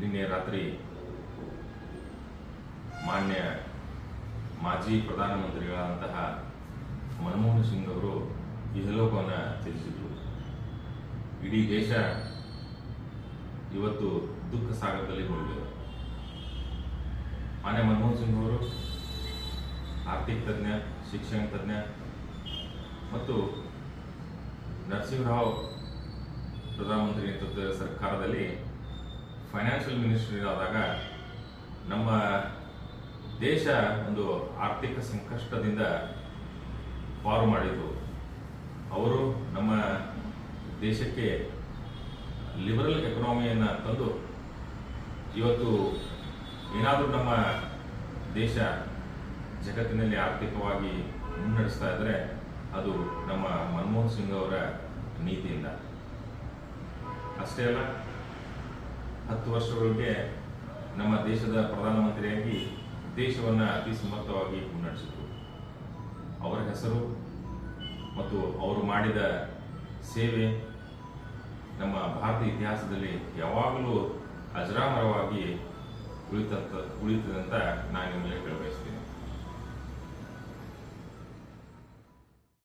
ನಿನ್ನೆ ರಾತ್ರಿ ಮಾನ್ಯ ಮಾಜಿ ಪ್ರಧಾನಮಂತ್ರಿಗಳಾದಂತಹ ಮನಮೋಹನ್ ಸಿಂಗ್ ಅವರು ಇಹಲೋಕವನ್ನು ತಿಳಿಸಿದರು ಇಡೀ ದೇಶ ಇವತ್ತು ದುಃಖ ಸಾಗರದಲ್ಲಿ ಮುಳುಗಿದೆ. ಮಾನ್ಯ ಮನಮೋಹನ್ ಸಿಂಗ್ ಅವರು ಆರ್ಥಿಕ ತಜ್ಞ, ಶಿಕ್ಷಣ ತಜ್ಞ ಮತ್ತು ನರಸಿಂಹರಾವ್ ಪ್ರಧಾನಮಂತ್ರಿ ನೇತೃತ್ವದ ಸರ್ಕಾರದಲ್ಲಿ ಫೈನಾನ್ಷಿಯಲ್ ಮಿನಿಸ್ಟ್ರಿ ಆದಾಗ ನಮ್ಮ ದೇಶ ಒಂದು ಆರ್ಥಿಕ ಸಂಕಷ್ಟದಿಂದ ಪಾರು ಮಾಡಿದ್ರು ಅವರು ನಮ್ಮ ದೇಶಕ್ಕೆ ಲಿಬರಲ್ ಎಕನಾಮಿಯನ್ನು ತಂದು ಇವತ್ತು ಏನಾದರೂ ನಮ್ಮ ದೇಶ ಜಗತ್ತಿನಲ್ಲಿ ಆರ್ಥಿಕವಾಗಿ ಮುನ್ನಡೆಸ್ತಾ ಇದ್ದರೆ ಅದು ನಮ್ಮ ಮನಮೋಹನ್ ಸಿಂಗ್ ಅವರ ನೀತಿಯಿಂದ. ಅಷ್ಟೇ ಅಲ್ಲ ಹತ್ತು ವರ್ಷಗಳಿಗೆ ನಮ್ಮ ದೇಶದ ಪ್ರಧಾನಮಂತ್ರಿಯಾಗಿ ದೇಶವನ್ನು ಅತಿ ಸಮರ್ಥವಾಗಿ ಮುನ್ನಡೆಸಿದರು. ಅವರ ಹೆಸರು ಮತ್ತು ಅವರು ಮಾಡಿದ ಸೇವೆ ನಮ್ಮ ಭಾರತ ಇತಿಹಾಸದಲ್ಲಿ ಯಾವಾಗಲೂ ಅಜರಾಮರವಾಗಿ ಉಳಿತಂತ ಉಳಿತದಂತ ನಾನು ನಿಮಗೆ ಹೇಳಬಯಸ್ತೀನಿ